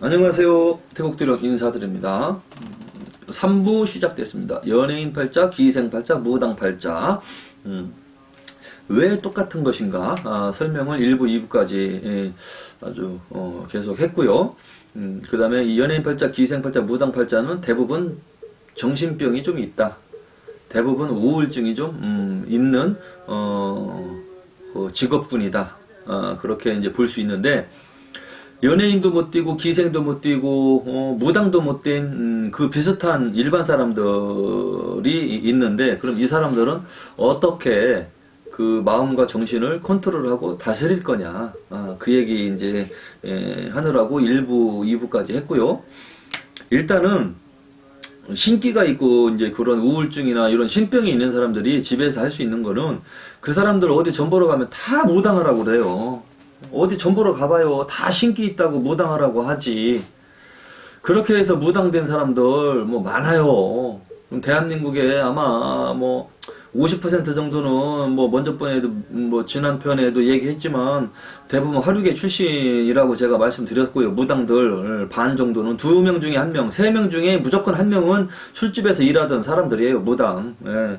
안녕하세요. 태국대령 인사드립니다. 3부 시작됐습니다. 연예인 팔자, 기생 팔자, 무당 팔자. 음, 왜 똑같은 것인가? 아, 설명을 1부, 2부까지 예, 아주 어, 계속 했고요. 음, 그 다음에 이 연예인 팔자, 기생 팔자, 무당 팔자는 대부분 정신병이 좀 있다. 대부분 우울증이 좀 음, 있는 어, 그 직업군이다. 아, 그렇게 이제 볼 수 있는데 연예인도 못 뛰고 기생도 못 뛰고 어, 무당도 못 뛴 그 비슷한 일반 사람들이 있는데 그럼 이 사람들은 어떻게 그 마음과 정신을 컨트롤하고 다스릴 거냐 아, 그 얘기 이제 에, 하느라고 1부 2부까지 했고요 일단은 신기가 있고 이제 그런 우울증이나 이런 신병이 있는 사람들이 집에서 할 수 있는 거는 그 사람들 어디 전 보러 가면 다 무당하라고 그래요. 어디 전 보러 가봐요. 다 신기 있다고 무당하라고 하지. 그렇게 해서 무당된 사람들 뭐 많아요. 대한민국에 아마 뭐 50% 정도는 뭐 먼저 번에도 뭐 지난 편에도 얘기했지만 대부분 화류계 출신이라고 제가 말씀드렸고요. 무당들 반 정도는 두 명 중에 한 명, 세 명 중에 무조건 한 명은 술집에서 일하던 사람들이에요. 무당. 예.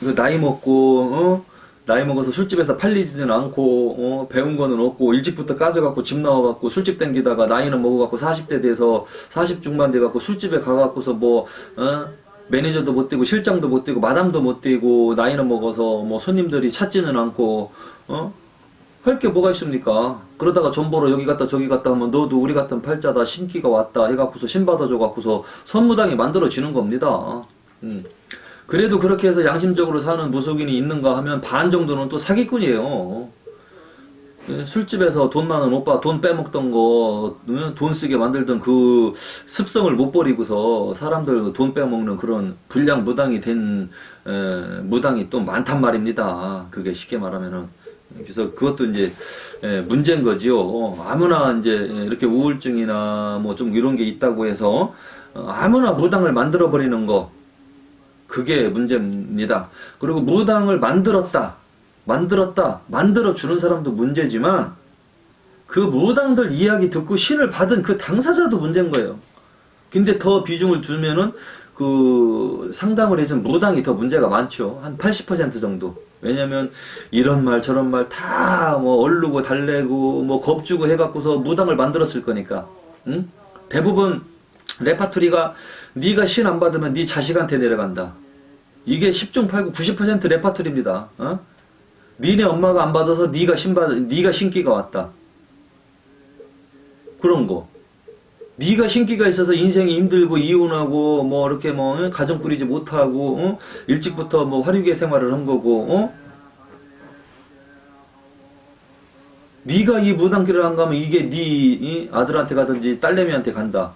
그 나이 먹고 어? 나이 먹어서 술집에서 팔리지는 않고 어? 배운 거는 없고 일찍부터 까져갖고 집 나와갖고 술집 땡기다가 나이는 먹어갖고 40대 돼서 40 중반 돼갖고 술집에 가갖고서 뭐 어? 매니저도 못 되고 실장도 못 되고 마담도 못 되고 나이는 먹어서 뭐 손님들이 찾지는 않고 어? 할 게 뭐가 있습니까? 그러다가 전 보러 여기 갔다 저기 갔다 하면 너도 우리 같은 팔자다 신기가 왔다 해갖고서 신 받아줘 갖고서 선무당이 만들어지는 겁니다. 음. 그래도 그렇게 해서 양심적으로 사는 무속인이 있는가 하면 반 정도는 또 사기꾼이에요. 예, 술집에서 돈 많은 오빠 돈 빼먹던 거, 응? 돈 쓰게 만들던 그 습성을 못 버리고서 사람들 돈 빼먹는 그런 불량 무당이 된, 에, 무당이 또 많단 말입니다. 그게 쉽게 말하면은. 그래서 그것도 이제 에, 문제인 거지요. 아무나 이제 이렇게 우울증이나 뭐 좀 이런 게 있다고 해서 어, 아무나 무당을 만들어 버리는 거 그게 문제입니다. 그리고 무당을 만들었다, 만들었다, 만들어 주는 사람도 문제지만 그 무당들 이야기 듣고 신을 받은 그 당사자도 문제인 거예요. 근데 더 비중을 두면은 그 상담을 해준 무당이 더 문제가 많죠. 한 80% 정도. 왜냐면 이런 말 저런 말 다 뭐 얼르고 달래고 뭐 겁주고 해갖고서 무당을 만들었을 거니까. 응? 대부분 레파토리가 네가 신 안 받으면 네 자식한테 내려간다. 이게 10중 8구 90% 레파토리입니다. 어? 니네 엄마가 안 받아서 네가 신 받, 네가 신기가 왔다. 그런 거. 네가 신기가 있어서 인생이 힘들고 이혼하고 뭐 이렇게 뭐 어? 가정 꾸리지 못하고 어? 일찍부터 뭐 화류계 생활을 한 거고 어? 네가 이 무당길을 안 가면 이게 네이 아들한테 가든지 딸내미한테 간다.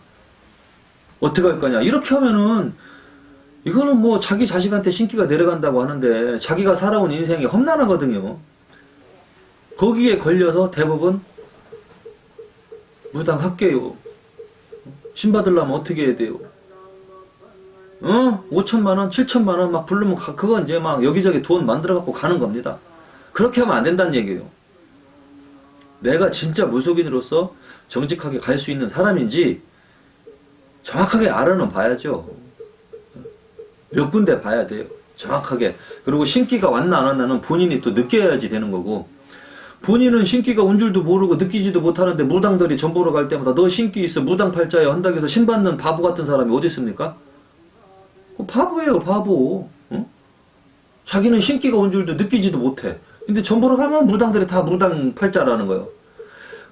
어떻게 할 거냐? 이렇게 하면은 이거는 뭐 자기 자식한테 신기가 내려간다고 하는데 자기가 살아온 인생이 험난하거든요. 거기에 걸려서 대부분 무당 할게요. 신 받으려면 어떻게 해야 돼요? 어? 5천만 원, 7천만 원 막 부르면 가- 그거 이제 막 여기저기 돈 만들어 갖고 가는 겁니다. 그렇게 하면 안 된다는 얘기예요. 내가 진짜 무속인으로서 정직하게 갈 수 있는 사람인지 정확하게 알아는 봐야죠. 몇 군데 봐야 돼요. 정확하게. 그리고 신기가 왔나 안 왔나는 본인이 또 느껴야지 되는 거고. 본인은 신기가 온 줄도 모르고 느끼지도 못하는데 무당들이 전 보러 갈 때마다 너 신기 있어 무당 팔자에 한다고 해서 신 받는 바보 같은 사람이 어디 있습니까? 그 바보예요 바보. 응? 자기는 신기가 온 줄도 느끼지도 못해. 근데 전 보러 가면 무당들이 다 무당 팔자라는 거예요.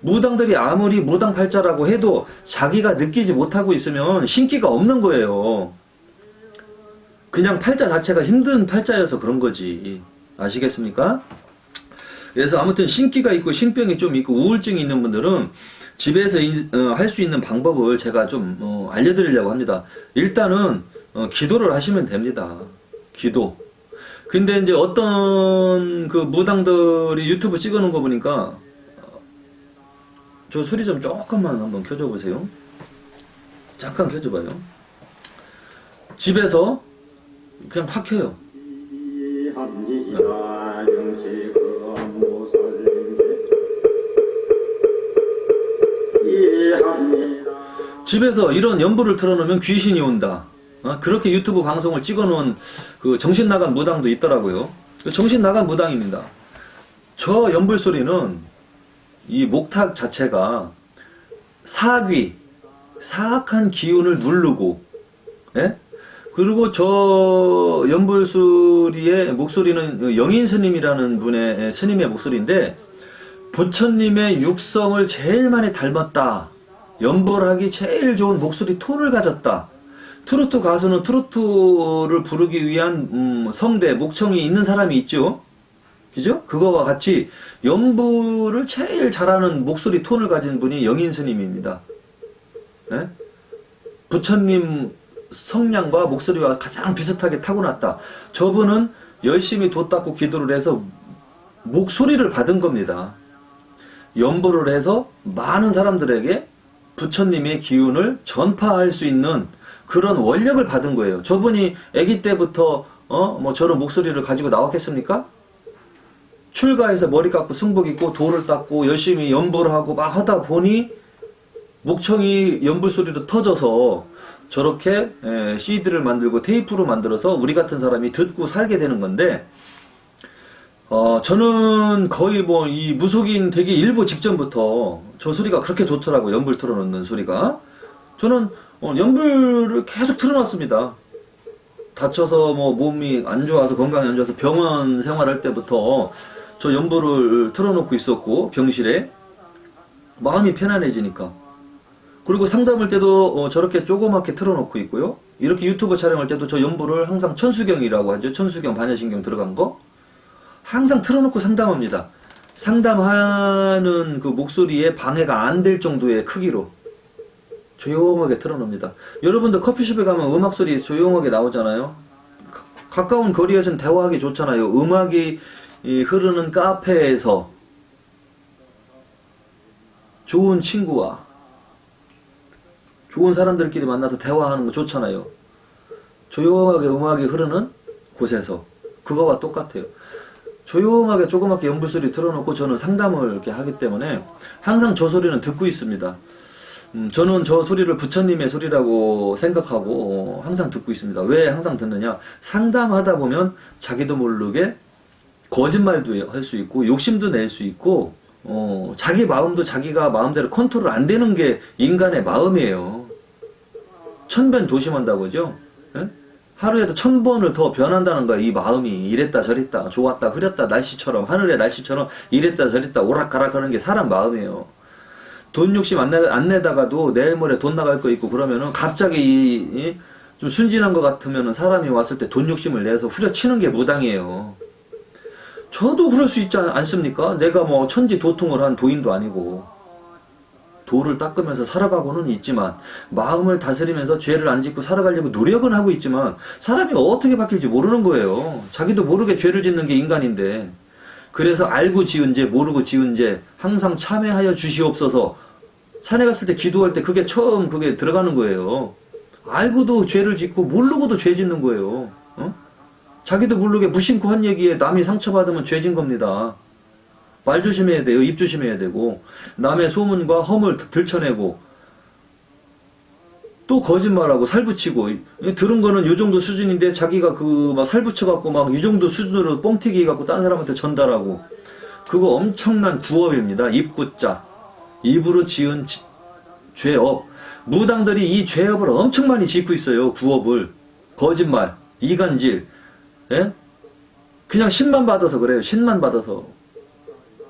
무당들이 아무리 무당 팔자라고 해도 자기가 느끼지 못하고 있으면 신기가 없는 거예요. 그냥 팔자 자체가 힘든 팔자여서 그런 거지. 아시겠습니까? 그래서 아무튼 신기가 있고 신병이 좀 있고 우울증이 있는 분들은 집에서 어, 할수 있는 방법을 제가 좀 어, 알려드리려고 합니다. 일단은 어, 기도를 하시면 됩니다. 기도. 근데 이제 어떤 그 무당들이 유튜브 찍어놓은 거 보니까 어, 저 소리 좀 조금만 한번 켜줘 보세요. 잠깐 켜줘봐요. 집에서 그냥 이해합니다. 집에서 이런 연부를 틀어놓으면 귀신이 온다. 어? 그렇게 유튜브 방송을 찍어놓은 그 정신 나간 무당도 있더라고요. 그 정신 나간 무당입니다. 저 연불 소리는 이 목탁 자체가 사귀, 사악한 기운을 누르고, 예? 그리고 저 연불 소리의 목소리는 영인 스님이라는 분의 스님의 목소리인데 부처님의 육성을 제일 많이 닮았다. 연보하기 제일 좋은 목소리 톤을 가졌다. 트로트 가수는 트로트를 부르기 위한 음, 성대, 목청이 있는 사람이 있죠. 그죠? 그거와 같이 연부를 제일 잘하는 목소리 톤을 가진 분이 영인 스님입니다. 예? 부처님 성량과 목소리와 가장 비슷하게 타고났다. 저분은 열심히 도 닦고 기도를 해서 목소리를 받은 겁니다. 연보를 해서 많은 사람들에게 부처님의 기운을 전파할 수 있는 그런 원력을 받은 거예요. 저분이 아기 때부터 어 뭐 저런 목소리를 가지고 나왔겠습니까? 출가해서 머리 깎고 승복 입고 돌을 닦고 열심히 연보를 하고 막 하다 보니 목청이 연불 소리로 터져서 저렇게 에, CD를 만들고 테이프로 만들어서 우리 같은 사람이 듣고 살게 되는 건데 어, 저는 거의 뭐 이 무속인 되기 일보 직전부터 저 소리가 그렇게 좋더라고요. 연불 틀어놓는 소리가. 저는 어, 연불을 계속 틀어놨습니다. 다쳐서 뭐 몸이 안 좋아서 건강이 안 좋아서 병원 생활할 때부터 저 연불을 틀어놓고 있었고 병실에 마음이 편안해지니까 그리고 상담할 때도 어, 저렇게 조그맣게 틀어놓고 있고요. 이렇게 유튜브 촬영할 때도 저 연불을 항상 천수경이라고 하죠. 천수경 반야신경 들어간 거. 항상 틀어놓고 상담합니다. 상담하는 그 목소리에 방해가 안 될 정도의 크기로 조용하게 틀어놓습니다. 여러분들 커피숍에 가면 음악 소리 조용하게 나오잖아요. 가- 가까운 거리에서는 대화하기 좋잖아요. 음악이 이 흐르는 카페에서 좋은 친구와 좋은 사람들끼리 만나서 대화하는 거 좋잖아요. 조용하게 음악이 흐르는 곳에서 그거와 똑같아요. 조용하게 조그맣게 연불 소리 틀어놓고 저는 상담을 이렇게 하기 때문에 항상 저 소리는 듣고 있습니다. 음, 저는 저 소리를 부처님의 소리라고 생각하고 어, 항상 듣고 있습니다. 왜 항상 듣느냐? 상담하다 보면 자기도 모르게 거짓말도 할 수 있고 욕심도 낼 수 있고 어, 자기 마음도 자기가 마음대로 컨트롤 안 되는 게 인간의 마음이에요. 천변 도심한다고 하죠. 예? 하루에도 천 번을 더 변한다는 거야. 이 마음이 이랬다 저랬다 좋았다 흐렸다 날씨처럼 하늘의 날씨처럼 이랬다 저랬다 오락가락 하는 게 사람 마음이에요. 돈 욕심 안, 내, 안 내다가도 내일 모레 돈 나갈 거 있고 그러면은 갑자기 이, 이, 좀 순진한 것 같으면은 사람이 왔을 때 돈 욕심을 내서 후려치는 게 무당이에요. 저도 그럴 수 있지 않- 않습니까? 내가 뭐 천지 도통을 한 도인도 아니고 도를 닦으면서 살아가고는 있지만 마음을 다스리면서 죄를 안 짓고 살아가려고 노력은 하고 있지만 사람이 어떻게 바뀔지 모르는 거예요. 자기도 모르게 죄를 짓는 게 인간인데 그래서 알고 지은 죄 모르고 지은 죄 항상 참회하여 주시옵소서 산에 갔을 때 기도할 때 그게 처음 그게 들어가는 거예요. 알고도 죄를 짓고 모르고도 죄 짓는 거예요. 어? 자기도 모르게 무심코 한 얘기에 남이 상처받으면 죄진 겁니다. 말 조심해야 돼요. 입 조심해야 되고. 남의 소문과 허물 들춰내고. 또 거짓말하고 살붙이고. 이 들은 거는 요 정도 수준인데 자기가 그 막 살붙여갖고 막 이 정도 수준으로 뻥튀기 갖고 딴 사람한테 전달하고. 그거 엄청난 구업입니다. 입구자. 입으로 지은 지- 죄업. 무당들이 이 죄업을 엄청 많이 짓고 있어요. 구업을 거짓말. 이간질 예? 그냥 신만 받아서 그래요. 신만 받아서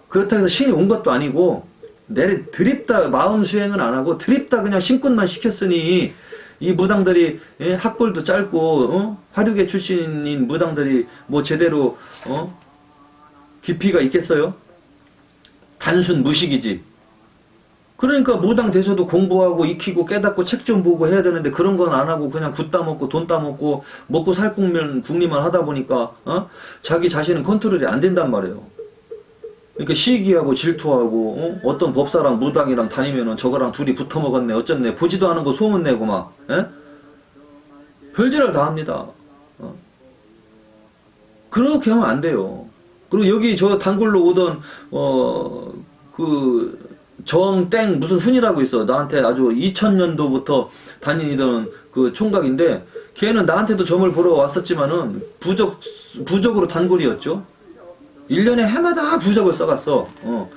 그렇다고 해서 신이 온 것도 아니고 내리 드립다 마음 수행은 안 하고 드립다 그냥 신꾼만 시켰으니 이 무당들이 예, 학벌도 짧고 어? 화류계 출신인 무당들이 뭐 제대로 어? 깊이가 있겠어요? 단순 무식이지. 그러니까 무당 돼서도 공부하고 익히고 깨닫고 책 좀 보고 해야 되는데 그런 건 안 하고 그냥 굿 따먹고 돈 따먹고 먹고 살 국면 국리만 하다 보니까 어? 자기 자신은 컨트롤이 안 된단 말이에요. 그러니까 시기하고 질투하고 어? 떤 법사랑 무당이랑 다니면은 저거랑 둘이 붙어 먹었네 어쨌네 보지도 않은 거 소문 내고 막 예? 별짓을 다 합니다. 어? 그렇게 하면 안 돼요. 그리고 여기 저 단골로 오던 어 그 정땡 무슨 훈이라고 있어. 나한테 아주 2000년도부터 다니던 그 총각인데 걔는 나한테도 점을 보러 왔었지만은 부적 부적으로 단골이었죠. 1년에 해마다 부적을 써갔어. 어.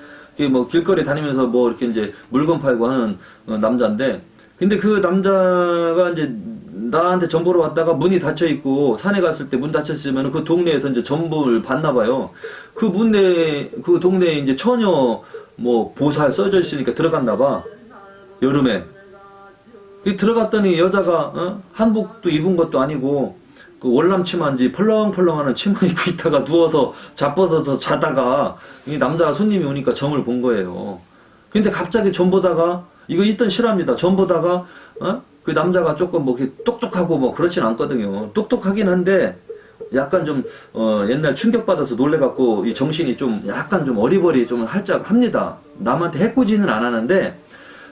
뭐 길거리 다니면서 뭐 이렇게 이제 물건 팔고 하는 어, 남자인데 근데 그 남자가 이제 나한테 점 보러 왔다가 문이 닫혀 있고 산에 갔을 때 문 닫혔으면 그 동네에서 이제 전보를 받나 봐요. 그 문에 그 동네에 이제 처녀 뭐 보살 써져 있으니까 들어갔나 봐. 여름에. 이 들어갔더니 여자가 어? 한복도 입은 것도 아니고 그 월남 치마인지 펄렁펄렁하는 치마 입고 있다가 누워서 자빠져서 자다가 이 남자 손님이 오니까 점을 본 거예요. 근데 갑자기 점 보다가 이거 있던 실화입니다. 점 보다가 어? 그 남자가 조금 뭐 이렇게 똑똑하고 뭐 그렇진 않거든요. 똑똑하긴 한데 약간 좀 어, 옛날 충격받아서 놀래갖고 이 정신이 좀 약간 좀 어리버리 좀 할짝 합니다. 남한테 해코지는 안 하는데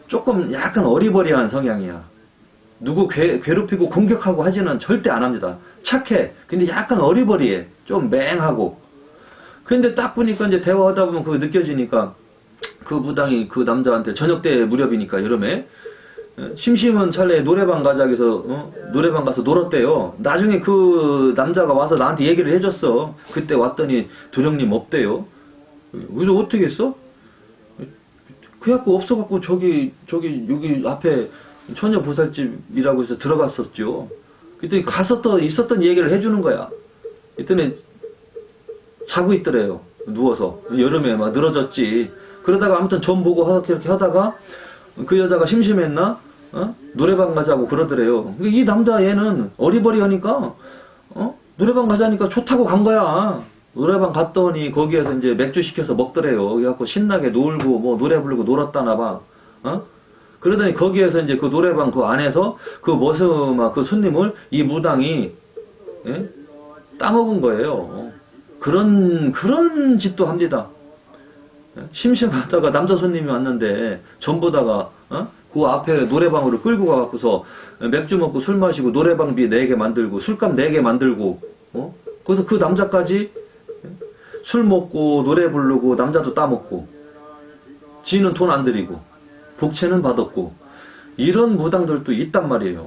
조금 약간 어리버리한 성향이야. 누구 괴, 괴롭히고 공격하고 하지는 절대 안 합니다. 착해. 근데 약간 어리버리해. 좀 맹하고. 근데 딱 보니까 이제 대화하다 보면 그거 느껴지니까 그 무당이 그 남자한테 저녁 때 무렵이니까 여름에 어, 심심한 찰나에 노래방 가자 해서 어? 노래방 가서 놀았대요. 나중에 그 남자가 와서 나한테 얘기를 해줬어. 그때 왔더니 도령님 없대요. 그래서 어떻게 했어? 그래갖고 없어갖고 저기 저기 여기 앞에 처녀 보살집이라고 해서 들어갔었죠. 그때 가서 또 있었던 얘기를 해주는 거야. 그랬더니 자고 있더래요. 누워서 여름에 막 늘어졌지. 그러다가 아무튼 점 보고 하- 이렇게 하다가 그 여자가 심심했나? 어? 노래방 가자고 그러더래요. 이 남자 얘는 어리버리하니까 어? 노래방 가자니까 좋다고 간 거야. 노래방 갔더니 거기에서 이제 맥주 시켜서 먹더래요. 그래갖고 신나게 놀고 뭐 노래 부르고 놀았다나 봐. 어? 그러더니 거기에서 이제 그 노래방 그 안에서 그 머스마 그 손님을 이 무당이 예? 따먹은 거예요. 그런 그런 짓도 합니다. 예? 심심하다가 남자 손님이 왔는데 전보다가 어? 그 앞에 노래방으로 끌고 가갖고서 맥주 먹고 술 마시고 노래방비 내게 만들고 술값 내게 만들고 어? 그래서 그 남자까지 예? 술 먹고 노래 부르고 남자도 따먹고 지는 돈 안 들이고 복채는 받았고 이런 무당들도 있단 말이에요.